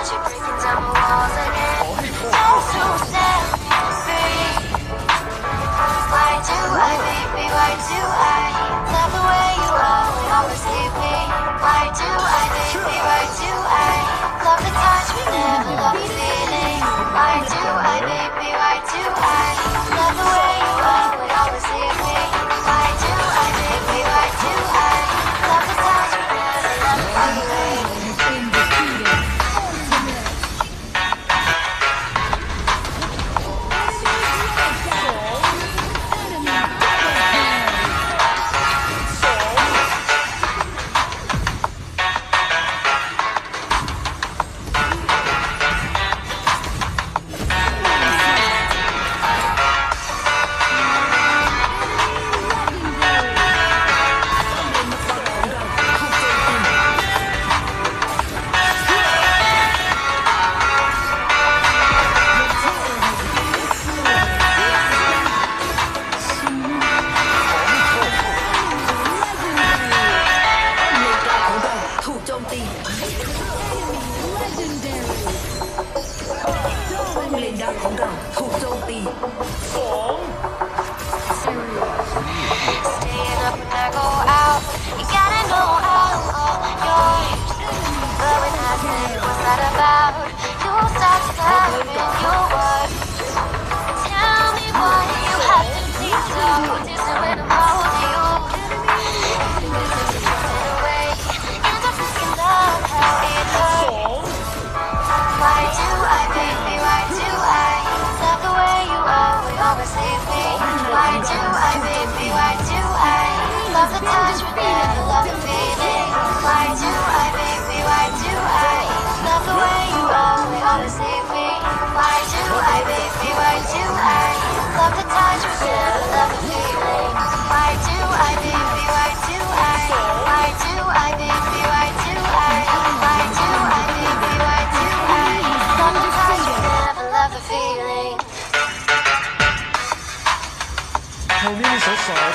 Touch it, breaking down the walls again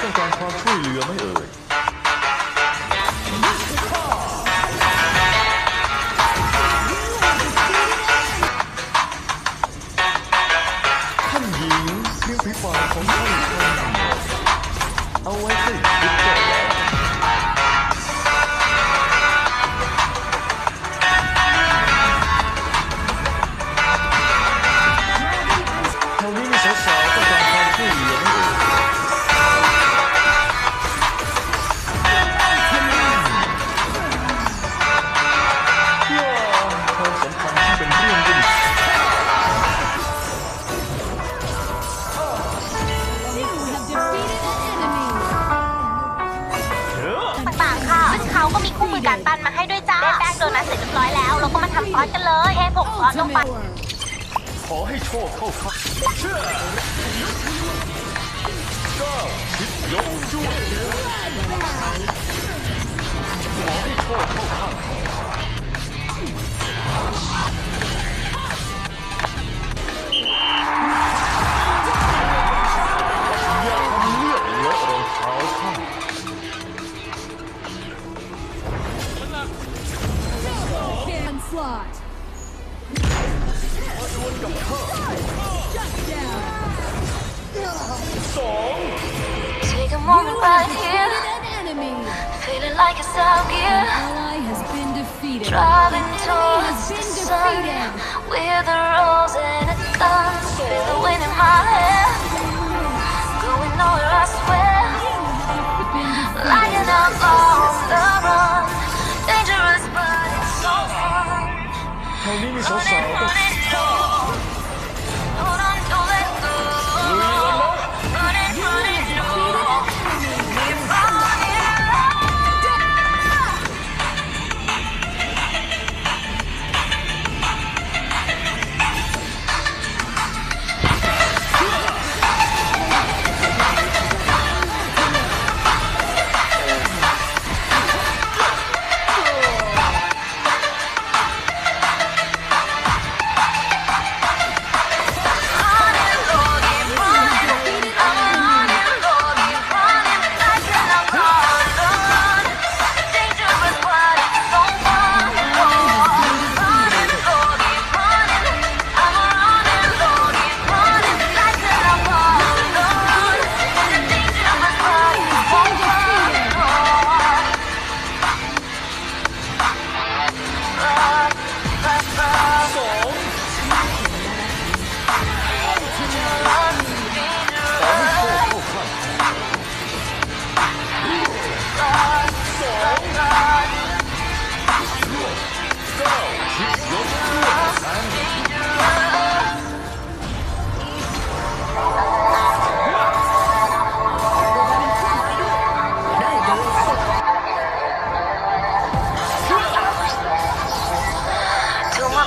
ฉันเป็นก เขาก็มีคู่มือการปั้นมาให้ด้วยจ้าได้แป้งโดนัทเสร็จเรียบร้อยแล้ว เราก็มาทำซอสกันเลยเทผงซอสลงไปขอให้โชคเข้าข้าก้คิดยกจุ้ยขอให้โชคเข้าข้าง song. Take a moment right here. An enemy. Feeling like it's out here. Ally has been defeated. Driving towards the defeated. sun with the rose and a gun.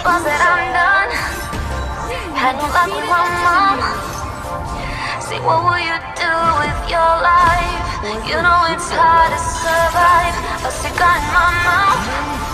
Boss that I'm done. Had no luck with my mom. Say, what will you do with your life? You know it's hard to survive. A cigar in my mouth.